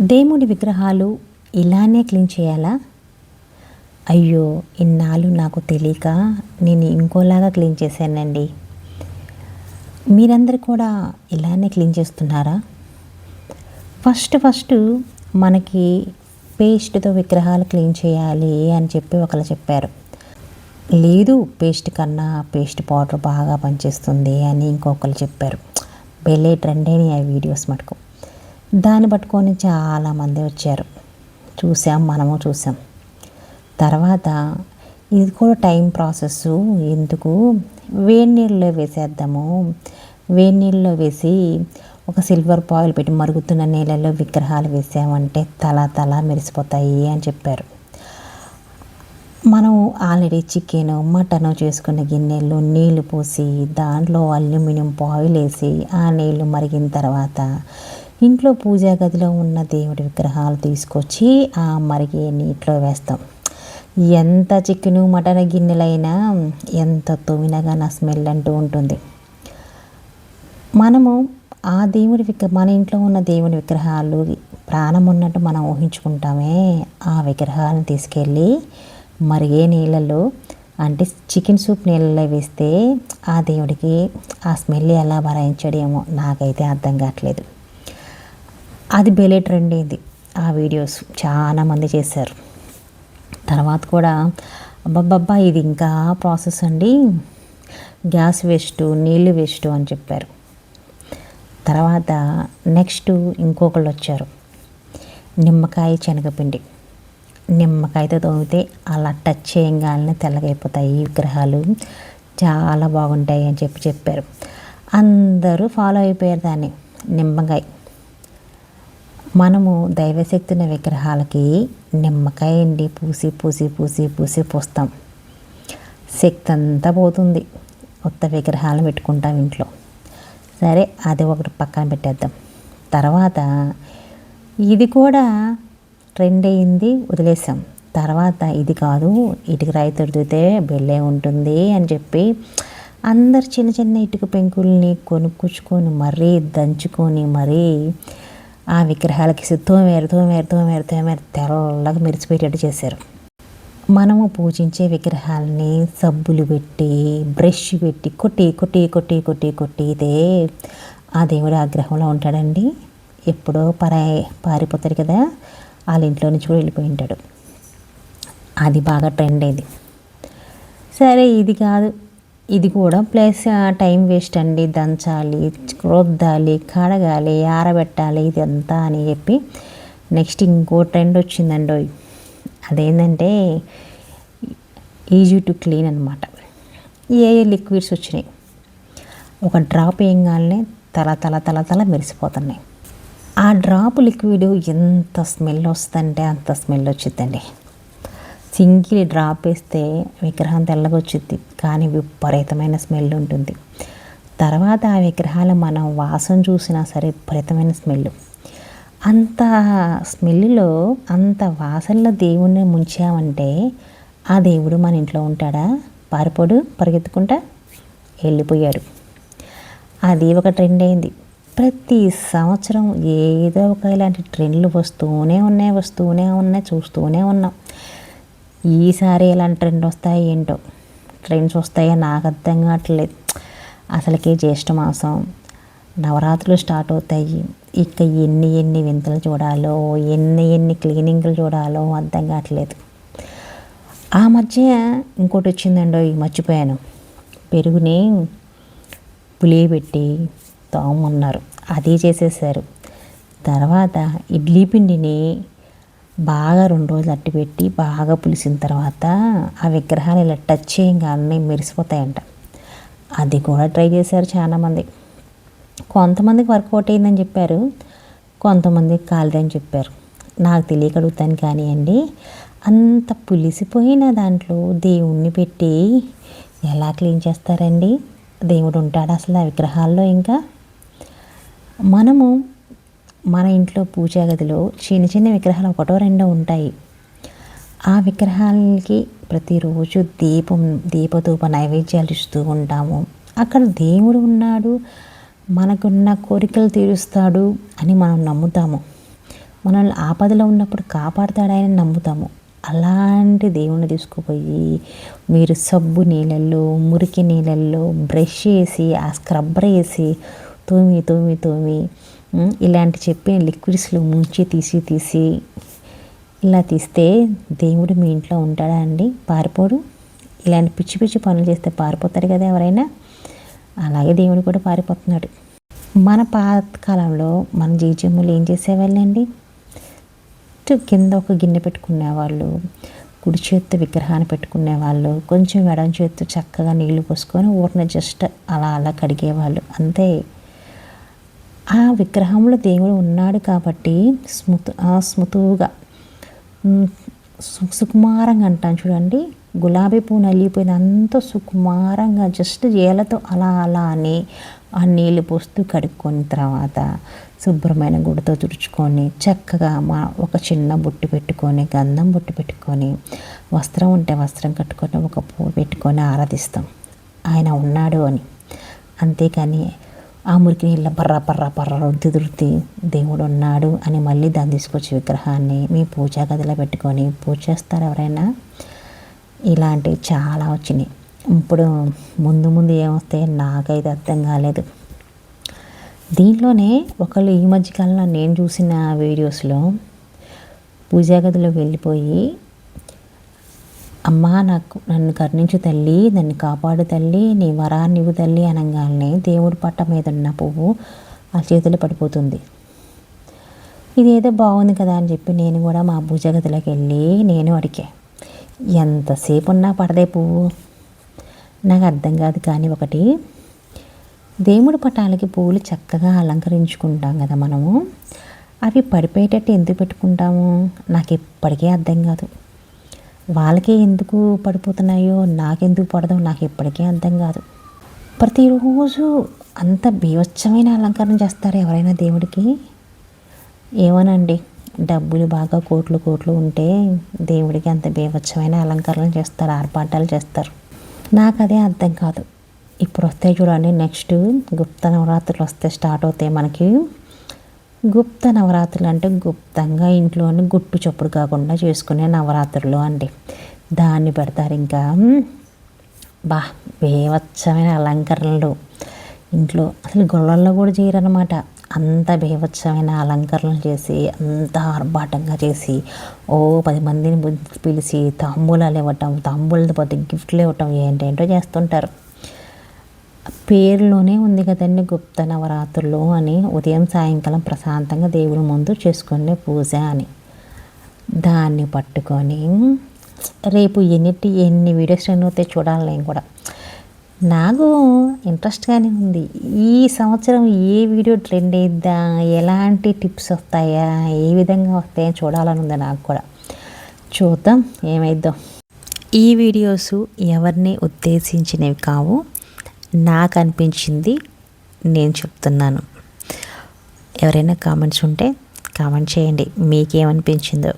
దేవుడి విగ్రహాలు ఇలానే క్లీన్ చేయాలా? అయ్యో ఇన్నాళ్ళు నాకు తెలియక నేను ఇంకోలాగా క్లీన్ చేశానండి. మీరందరూ కూడా ఇలానే క్లీన్ చేస్తున్నారా? ఫస్ట్ ఫస్ట్ మనకి పేస్ట్తో విగ్రహాలు క్లీన్ చేయాలి అని చెప్పి ఒకరు చెప్పారు. లేదు పేస్ట్ కన్నా పేస్ట్ పౌడర్ బాగా పనిచేస్తుంది అని ఇంకొకరు చెప్పారు. బెల్లే ట్రెండ్ అయినాయి ఆ వీడియోస్ మటుకు. దాన్ని పట్టుకొని చాలామంది వచ్చారు. చూసాం మనము చూసాం తర్వాత ఇది కూడా టైం ప్రాసెస్ ఎందుకు? వేడి నీళ్ళలో వేసేద్దాము. వేడి నీళ్ళలో వేసి ఒక సిల్వర్ పాయిల్ పెట్టి మరుగుతున్న నీళ్ళలో విగ్రహాలు వేసామంటే తల తల మెరిసిపోతాయి అని చెప్పారు. మనం ఆల్రెడీ చికెన్ మటన్ చేసుకున్న గిన్నెల్లో నీళ్ళు పోసి దాంట్లో అల్యూమినియం పాయిల్ వేసి ఆ నీళ్ళు మరిగిన తర్వాత ఇంట్లో పూజా గదిలో ఉన్న దేవుడి విగ్రహాలు తీసుకొచ్చి ఆ మరిగే నీటిలో వేస్తాం. ఎంత చికెను మటన్ గిన్నెలైనా ఎంత తొమినగా నా స్మెల్ అంటూ ఉంటుంది. మనము ఆ దేవుడి విగ్రహ మన ఇంట్లో ఉన్న దేవుడి విగ్రహాలు ప్రాణం ఉన్నట్టు మనం ఊహించుకుంటామే. ఆ విగ్రహాలను తీసుకెళ్ళి మరిగే నీళ్ళలో అంటే చికెన్ సూప్ నీళ్ళలో వేస్తే ఆ దేవుడికి ఆ స్మెల్ ఎలా భరాయించడేమో నాకైతే అర్థం కావట్లేదు. అది బెలే ట్రెండ్ అయింది ఆ వీడియోస్ చాలామంది చేశారు. తర్వాత కూడా అబ్బబ్బబ్బా ఇది ఇంకా ప్రాసెస్ అండి. గ్యాస్ వేస్ట్ నీళ్ళు వేస్ట్ అని చెప్పారు. తర్వాత నెక్స్ట్ ఇంకొకళ్ళు వచ్చారు. నిమ్మకాయ శనగపిండి. నిమ్మకాయతో తోమితే అలా టచ్ చేయగానే తెల్లగైపోతాయి విగ్రహాలు. చాలా బాగుంటాయి అని చెప్పి చెప్పారు. అందరూ ఫాలో అయిపోయారు దాన్ని. నిమ్మకాయ. మనము దైవశక్తున్న విగ్రహాలకి నిమ్మకాయ అండి పూసి పూసి పూసి పూసి పూస్తాం. శక్తి అంతా పోతుంది. కొత్త విగ్రహాలు పెట్టుకుంటాం ఇంట్లో. సరే అది ఒకటి పక్కన పెట్టేద్దాం. తర్వాత ఇది కూడా ట్రెండ్ అయింది వదిలేసాం. తర్వాత ఇది కాదు ఇటుక రాయి తొడితే బెల్లే ఉంటుంది అని చెప్పి అందరు చిన్న చిన్న ఇటుక పెంకుల్ని కొనుక్కుచ్చుకొని మరీ దంచుకొని మరీ ఆ విగ్రహాలకి తోమేరు తోమేరు తోమేరు తోమేరు తెల్లగా మెరిచిపోయేటట్టు చేశారు. మనము పూజించే విగ్రహాలని సబ్బులు పెట్టి బ్రష్ పెట్టి కొట్టి కొట్టి కొట్టి కొట్టి కొట్టితే ఆ దేవుడు ఆగ్రహంలో ఉంటాడండి. ఎప్పుడో పరాయి పారిపోతాడు కదా వాళ్ళ ఇంట్లో నుంచి కూడా వెళ్ళిపోయి ఉంటాడు. అది బాగా ట్రెండ్ అయింది సరే ఇది కాదు. ఇది కూడా ప్లస్ టైం వేస్ట్ అండి. దంచాలి రుద్దాలి కడగాలి ఆరబెట్టాలి ఇదంతా అని చెప్పి నెక్స్ట్ ఇంకో ట్రెండ్ వచ్చిందండి అదేంటంటే ఈజీ టు క్లీన్ అనమాట ఏ ఏ లిక్విడ్స్ వచ్చినాయి. ఒక డ్రాప్ వేయగానే తల తల తల తల మెరిసిపోతున్నాయి. ఆ డ్రాప్ లిక్విడ్ ఎంత స్మెల్ వస్తుందంటే అంత స్మెల్ వచ్చిందండి సింగిల్ డ్రాప్ వేస్తే విగ్రహం తెల్లగొచ్చుద్ది కానీ విపరీతమైన స్మెల్ ఉంటుంది. తర్వాత ఆ విగ్రహాలు మనం వాసన చూసినా సరే విపరీతమైన స్మెల్. అంత స్మెల్లో అంత వాసనలో దేవుణ్ణి ముంచామంటే ఆ దేవుడు మన ఇంట్లో ఉంటాడా? పారిపోడు పరిగెత్తుకుంటా వెళ్ళిపోయారు అది ఒక ట్రెండ్ అయింది. ప్రతి సంవత్సరం ఏదో ఒక ఇలాంటి ట్రెండ్లు వస్తూనే ఉన్నాయి వస్తూనే ఉన్నాయి చూస్తూనే ఉన్నాం. ఈసారి ఇలాంటి ట్రెండ్ వస్తాయి ఏంటో? ట్రెండ్స్ వస్తాయో నాకు అర్థం కావట్లేదు. అసలుకి జ్యేష్ఠ మాసం. నవరాత్రులు స్టార్ట్ అవుతాయి. ఇక ఎన్ని ఎన్ని వింతలు చూడాలో ఎన్ని ఎన్ని క్లీనింగ్లు చూడాలో అర్థం కావట్లేదు. ఆ మధ్య ఇంకోటి వచ్చిందండో మర్చిపోయాను. పెరుగుని పులియబెట్టి తోమన్నారు. అది చేసేసారు. తర్వాత ఇడ్లీ పిండిని బాగా రెండు రోజులు అట్టి పెట్టి బాగా పులిసిన తర్వాత ఆ విగ్రహాలు ఇలా టచ్ చేయగానే మెరిసిపోతాయంట. అది కూడా ట్రై చేశారు చాలామంది. కొంతమందికి వర్కౌట్ అయిందని చెప్పారు. కొంతమందికి కాలేదని చెప్పారు. నాకు తెలియక అడుగుతాను కానివ్వండి అంత పులిసిపోయిన దాంట్లో దేవుణ్ణి పెట్టి ఎలా క్లీన్ చేస్తారండి? దేవుడు ఉంటాడు అసలు ఆ విగ్రహాల్లో ఇంకా? మనము మన ఇంట్లో పూజా గదిలో చిన్న చిన్న విగ్రహాలు ఒకటో రెండో ఉంటాయి. ఆ విగ్రహాలకి ప్రతిరోజు దీపం దీపధూప నైవేద్యాలు ఇస్తూ ఉంటాము. అక్కడ దేవుడు ఉన్నాడు మనకున్న కోరికలు తీరుస్తాడు అని మనం నమ్ముతాము. మనల్ని ఆపదలో ఉన్నప్పుడు కాపాడుతాడని నమ్ముతాము. అలాంటి దేవుణ్ణి తీసుకుపోయి మీరు సబ్బు నీళ్ళల్లో మురికి నీళ్ళల్లో బ్రష్ వేసి ఆ స్క్రబ్బర్ వేసి తోమి తోమి తోమి ఇలాంటి చెప్పిన లిక్విడ్స్లో ముంచి తీసి తీసి ఇలా తీస్తే దేవుడు మీ ఇంట్లో ఉంటాడా అండి? పారిపోడు. ఇలాంటి పిచ్చి పిచ్చి పనులు చేస్తే పారిపోతారు కదా ఎవరైనా. అలాగే దేవుడు కూడా పారిపోతున్నాడు. మన పాతకాలంలో మన జీజమ్ములు ఏం చేసేవాళ్ళండి? కింద ఒక గిన్నె పెట్టుకునేవాళ్ళు కుడి చేత్తో విగ్రహాన్ని పెట్టుకునేవాళ్ళు కొంచెం ఎడం చేత్తో చక్కగా నీళ్ళు పోసుకొని ఊరిన జస్ట్ అలా అలా కడిగేవాళ్ళు. అంతే. ఆ విగ్రహంలో దేవుడు ఉన్నాడు కాబట్టి స్మృతు ఆ స్మృతువుగా సుకుమారంగా అంటాను చూడండి. గులాబీ పువ్వు నలిగిపోయిన అంత సుకుమారంగా జస్ట్ ఏలతో అలా అలా అని ఆ నీళ్ళు పోస్తూ కడుక్కొని తర్వాత శుభ్రమైన గుడితో తుడుచుకొని చక్కగా మా ఒక చిన్న బొట్టు పెట్టుకొని గంధం బొట్టు పెట్టుకొని వస్త్రం ఉంటే వస్త్రం కట్టుకొని ఒక పువ్వు పెట్టుకొని ఆరాధిస్తాం. ఆయన ఉన్నాడు అని. అంతేకాని ఆ మురికి నీళ్ళ పర్రా పర్రా పర్రా రుద్ది రుద్ది దేవుడు ఉన్నాడు అని మళ్ళీ దాన్ని తీసుకొచ్చి విగ్రహాన్ని మీ పూజా గదిలో పెట్టుకొని పూజ చేస్తారు ఎవరైనా? ఇలాంటివి చాలా వచ్చినాయి. ఇప్పుడు ముందు ముందు ఏమొస్తే నాకైతే అర్థం కాలేదు. దీంట్లోనే ఒకళ్ళు ఈ మధ్యకాలంలో నేను చూసిన వీడియోస్లో పూజా గదిలో వెళ్ళిపోయి అమ్మా నాకు నన్ను కరుణించు తల్లి నన్ను కాపాడు తల్లి నీ వరాన్ని ఇవ్వు తల్లి అనగానే దేవుడి పట్ట మీద ఉన్న పువ్వు ఆ చేతిలో పడిపోతుంది. ఇదేదో బాగుంది కదా అని చెప్పి నేను కూడా మా పూజ గదిలోకి వెళ్ళి నేను అడిగా ఎంతసేపు ఉన్నా పడదే పువ్వు? నాకు అర్థం కాదు కానీ ఒకటి దేవుడి పటాలకి పువ్వులు చక్కగా అలంకరించుకుంటాం కదా మనము అవి పడిపోయేటట్టు ఎందుకు పెట్టుకుంటాము? నాకు ఇప్పటికీ అర్థం కాదు. వాళ్ళకే ఎందుకు పడిపోతున్నాయో నాకెందుకు పడదో నాకు ఇప్పటికే అర్థం కాదు. ప్రతిరోజు అంత బీవచ్చమైన అలంకరణ చేస్తారు ఎవరైనా దేవుడికి? ఏమోనండి డబ్బులు బాగా కోట్లు కోట్లు ఉంటే దేవుడికి అంత బీవచ్చమైన అలంకరణలు చేస్తారు ఆర్పాటాలు చేస్తారు. నాకు అదే అర్థం కాదు. ఇప్పుడు వస్తాయి చూడండి నెక్స్ట్ గుప్త నవరాత్రులు వస్తే స్టార్ట్ అవుతాయి మనకి. గుప్త నవరాత్రులు అంటే గుప్తంగా ఇంట్లోని గుట్టు చప్పుడు కాకుండా చేసుకునే నవరాత్రులు అండి. దాన్ని పెడతారు ఇంకా బా బీభత్సమైన అలంకరణలు. ఇంట్లో అసలు గొల్లల్లో కూడా చేయరనమాట అంత బీభత్సమైన అలంకరణలు చేసి అంత ఆర్భాటంగా చేసి ఓ పది మందిని పిలిచి తాంబూలాలు ఇవ్వటం తాంబూలతో పాటు గిఫ్ట్లు ఇవ్వటం ఏంటేంటో చేస్తుంటారు. పేరులోనే ఉంది కదండి గుప్త నవరాత్రులు అని ఉదయం సాయంకాలం ప్రశాంతంగా దేవుడి ముందు చేసుకునే పూజ అని. దాన్ని పట్టుకొని రేపు ఎన్నిటి ఎన్ని వీడియోస్ నేను అయితే చూడాలి నేను కూడా. నాకు ఇంట్రెస్ట్గానే ఉంది. ఈ సంవత్సరం ఏ వీడియో ట్రెండ్ అయిద్దా ఎలాంటి టిప్స్ వస్తాయా ఏ విధంగా వస్తాయో చూడాలని ఉంది నాకు కూడా. చూద్దాం ఏమైద్దాం. ఈ వీడియోస్ ఎవరిని ఉద్దేశించినవి కావు. నాకు అనిపించింది నేను చెప్తున్నాను. ఎవరైనా కామెంట్స్ ఉంటే కామెంట్ చేయండి. మీకేమనిపించిందో.